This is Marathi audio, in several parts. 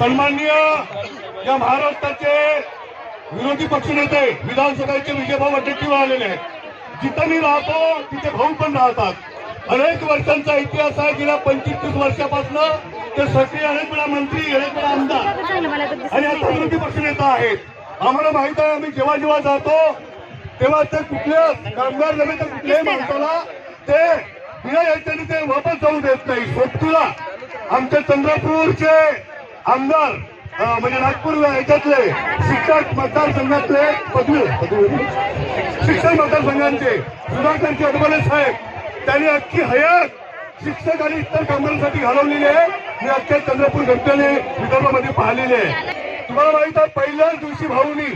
सन्माननीय या महाराष्ट्राचे विरोधी पक्षनेते विधानसभेचे विजयभाऊ वडेट्टीवार आलेले आहेत. जिथं मी राहतो तिथे भाऊ पण राहतात. अनेक वर्षांचा इतिहास आहे. गेल्या पंचवीस तीस वर्षापासून ते सक्रिय अनेक वेळा मंत्री अनेक वेळा आमदार. आणि आता विरोधी पक्षनेता आहेत. आम्हाला माहीत आहे आम्ही जेव्हा जेव्हा जातो तेव्हा ते कुठल्या कामगार नव्हे तर कुठल्याही माणसाला ते बिना याच्याने ते वापस जाऊ देत नाही. सोबतीला आमच्या चंद्रपूरचे आमदार म्हणजे नागपूर याच्यातले शिक्षक मतदारसंघातले पदवी पदवी शिक्षक मतदारसंघांचे सुधाकरचे अडबले साहेब त्यांनी अख्खी हयात शिक्षक आणि इतर कामगारांसाठी घालवलेली आहे. मी अख्ख्या चंद्रपूर घटनेने विदर्भामध्ये पाहिलेले आहे. तुम्हाला माहीत आहे पहिल्याच दिवशी भाऊनी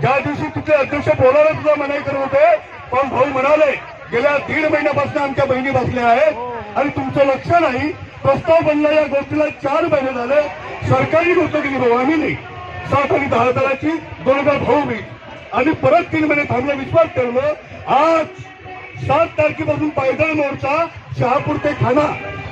ज्या दिवशी तिथले अध्यक्ष बोलायला सुद्धा मनाई करत होते पण भाऊ म्हणाले गेल्या दीड महिन्यापासून आमच्या बहिणी बसल्या आहेत आणि तुमचं लक्ष नाही प्रस्ताव बनला या गोष्टीला चार महिने झाले. सरकारी गोष्ट केली भाऊ आम्ही नाही. सात आणि दहा हजाराची दोन हजार भाऊ मी. आणि परत तीन महिने थांबला विश्वास ठेवलं. आज सात तारखेपासून पायदळ मोर्चा शहापूर ते ठाणा.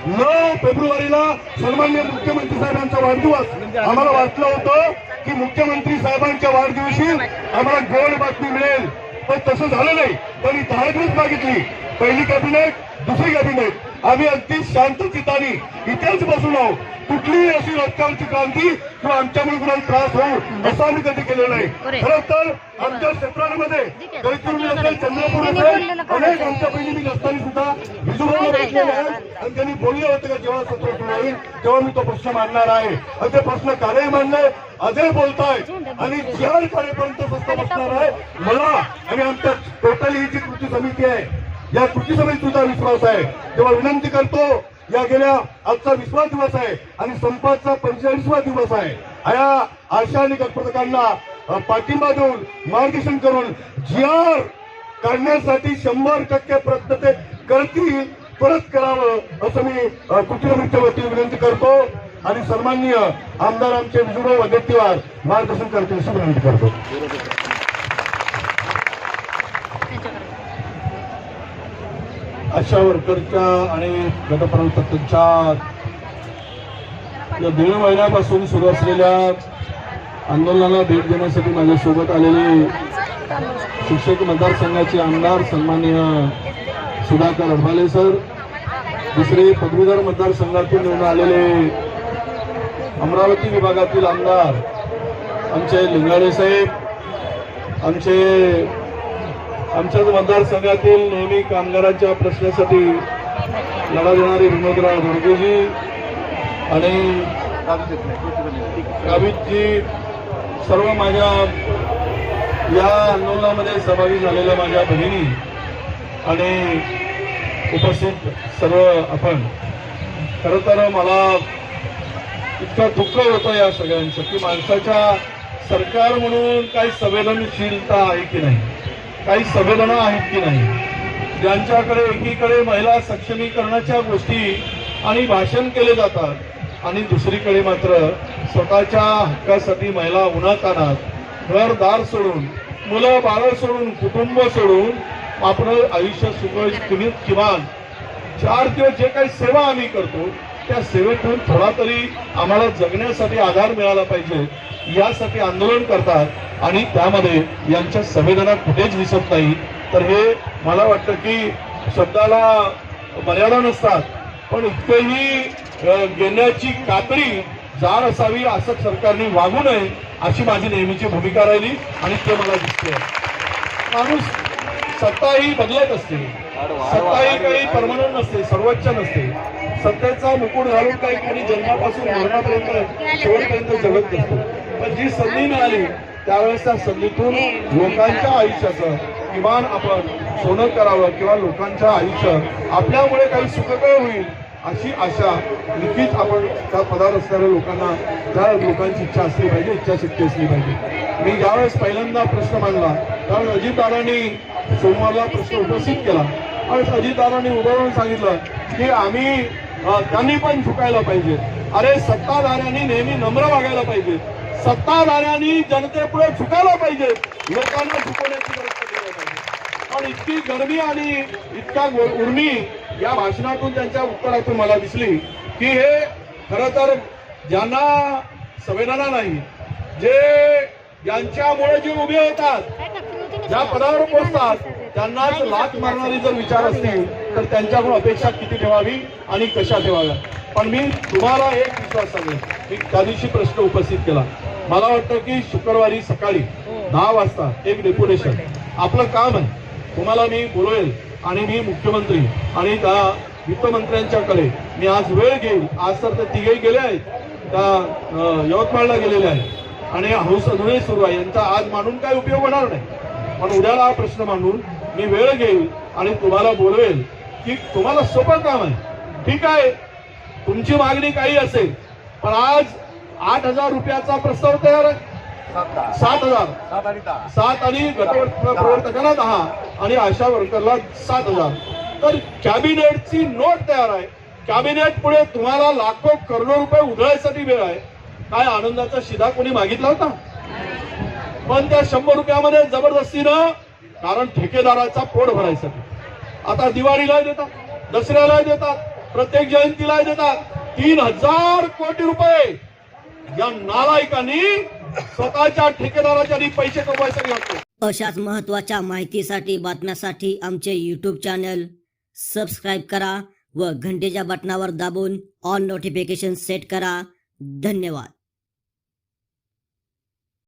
नऊ फेब्रुवारीला सन्मान्य मुख्यमंत्री साहेबांचा वाढदिवस. आम्हाला वाटलं होतं की मुख्यमंत्री साहेबांच्या वाढदिवशी आम्हाला गोड बातमी मिळेल. पण तसं झालं नाही. त्यांनी दहा दिवस मागितली. पहिली कॅबिनेट दुसरी कॅबिनेट. आम्ही अगदी शांत चितानी इथेच बसून आहोत. कुठलीही अशी रस्त्यावरची क्रांती किंवा आमच्यामुळे कुणाला त्रास होऊ असं आम्ही कधी केलेलं नाही. खरं तर आमच्या क्षेत्रांमध्ये गडचिरोली असेल चंद्रपूर असेल अनेक आमच्या बहिणी नसताना सुद्धा विजूभाऊ भेटलेले आहेत आणि त्यांनी बोलले होते का जेव्हा सत्र सुरू होईल तेव्हा मी तो प्रश्न मांडणार आहे. आणि ते प्रश्न कालही मांडले अजय बोलताय आणि जिहार काळेपर्यंत सत्ता बसणार आहे मला आणि आमच्या टोटल ही जी कृती समिती आहे या कृती समितीत तुझा विश्वास आहे. तेव्हा विनंती करतो या गेल्या आजचा विश्वास दिवस आहे आणि संपाचा पंचेचाळीसवा दिवस आहे. या आशा आणि पथकांना पाठिंबा देऊन मार्गदर्शन करून जी आर काढण्यासाठी शंभर टक्के प्रयत्न ते करतील परत करावं असं मी कृती समितीच्या वतीने विनंती करतो. आणि सन्माननीय आमदार आमचे विजूभाऊ वडेट्टीवार मार्गदर्शन करतील अशी विनंती करतो आशा वर्करच्या आणि गटप्रवर्तकांच्या या दीड महिन्यापासून सुरू असलेल्या आंदोलनाला भेट देण्यासाठी माझ्यासोबत आलेले शिक्षक मतदारसंघाचे आमदार सन्माननीय सुधाकर अडभाले सर दुसरे पदवीधर मतदारसंघातून निवडून आलेले अमरावती विभागातील आमदार आमचे लिंगाडे साहेब आमचे आमच्याच मतदारसंघातील नेहमी कामगारांच्या प्रश्नासाठी लढा देणारे विनोदराव धोडगेजी आणि गावितजी सर्व माझ्या या आंदोलनामध्ये सहभागी झालेल्या माझ्या बहिणी आणि उपस्थित सर्व आपण. खरं तर मला इतकं दुःख होतं या सगळ्यांचं की माणसाच्या सरकार म्हणून काही संवेदनशीलता आहे की नाही? काही संवेदना आहेत की नाही ज्यांच्याकडे एकीकडे महिला सक्षमीकरणाच्या गोष्टी आणि भाषण केले जातात आणि दुसरीकडे मात्र स्वतःच्या हक्कासाठी महिला उन्हातानात घरदार सोडून मुलं बाळ सोडून कुटुंब सोडून आपलं आयुष्य सुखी किमान चार दिवस जे काही सेवा आम्ही करतो त्या सेवेतून थोडा तरी आम्हाला जगण्यासाठी आधार मिळाला पाहिजे यासाठी आंदोलन करतात आणि त्यामध्ये यांच्या संवेदना कुठेच दिसत नाही. तर हे मला वाटतं की शब्दाला मर्यादा नसतात पण इतकेही घेण्याची कातडी जाड असावी असं सरकारने वागू नये अशी माझी नेहमीची भूमिका राहिली आणि ते मला दिसते. माणूस सत्ता ही बदलत असते. सत्ता ही काही परमनंट नसते सर्वोच्च नसते. सत्तेचा मुकुट घालून काही कोणी जन्मापासून मरणापर्यंत शेवटपर्यंत जगत नसतो. पण जी संधी मिळाली त्यावेळेस त्या संधीतून लोकांच्या आयुष्याचं किमान आपण सोनं करावं किंवा लोकांच्या आयुष्य आपल्यामुळे काही सुखकर होईल अशी आशा नक्कीच आपण त्या पदावर असणाऱ्या लोकांना त्या लोकांची इच्छा असली पाहिजे इच्छाशक्ती असली पाहिजे. मी ज्यावेळेस पहिल्यांदा प्रश्न मांडला त्यावेळेस अजितदारांनी सोमवारला प्रश्न उपस्थित केला. आणि अजितदारांनी उदाहरण सांगितलं की आम्ही त्यांनी पण झुकायला पाहिजे. अरे सत्ताधाऱ्यांनी नेहमी नम्र वागायला पाहिजे. सत्ताधाऱ्यांनी जनतेपुढे झुकायला पाहिजे. लोकांना झुकवण्याची गरज पण इतकी गरमी आणि इतका उर्मी या भाषणातून त्यांच्या उत्तरातून मला दिसली की हे खरं तर ज्यांना संवेदना नाही जे यांच्यामुळे जे उभे होतात ज्या पदावर पोहोचतात त्यांनाच लाच मारणारी जर विचार असतील तर त्यांच्याकडून अपेक्षा किती ठेवावी आणि कशा ठेवाव्या? पण मी तुम्हाला एक विश्वास सांगेन. मी त्या दिवशी प्रश्न उपस्थित केला. मला वाटतं की शुक्रवारी सकाळी दहा वाजता एक डेप्युटेशन आपलं काम आहे. तुम्हाला मी बोलवेल आणि मी मुख्यमंत्री आणि त्या वित्तमंत्र्यांच्याकडे मी आज वेळ घेईल. आज तर ते तिघेही गेले आहेत. त्या यवतमाळला गेलेले आहेत. आणि हौस अजूनही सुरू आहे. यांचा आज मांडून काय उपयोग होणार नाही. पण उद्याला हा प्रश्न मांडून मी वेळ घेईल आणि तुम्हाला बोलवेल की तुम्हाला सोपं काम आहे. ठीक आहे तुमची मागणी काही असेल पण आज आठ हजार रुपयाचा प्रस्ताव तयार आहे. सात हजार. सात आणि गटप्रवर्तकांना दहा. आणि आशा वर्करला सात हजार. तर कॅबिनेटची नोट तयार आहे. कॅबिनेट पुढे तुम्हाला लाखो करोडो रुपये उधळायसाठी वेळ आहे. काय आनंदाचा शिधा कोणी मागितला होता? पण त्या शंभर रुपयामध्ये जबरदस्तीनं कारण ठेकेदाराचा पोट भरायसाठी. आता दिवाळीला देतात दसऱ्याला देतात प्रत्येक जयंतीला देतात. तीन हजार कोटी रुपये या नालायकांनी स्वतःच्या ठेकेदाराच्या पैसे कमवायसाठी वाटतो अशाच महत्त्वाच्या माहितीसाठी बातम्यासाठी आमचे युट्यूब चॅनल सबस्क्राईब करा व घंटेच्या बटनावर दाबून ऑल नोटिफिकेशन सेट करा. धन्यवाद.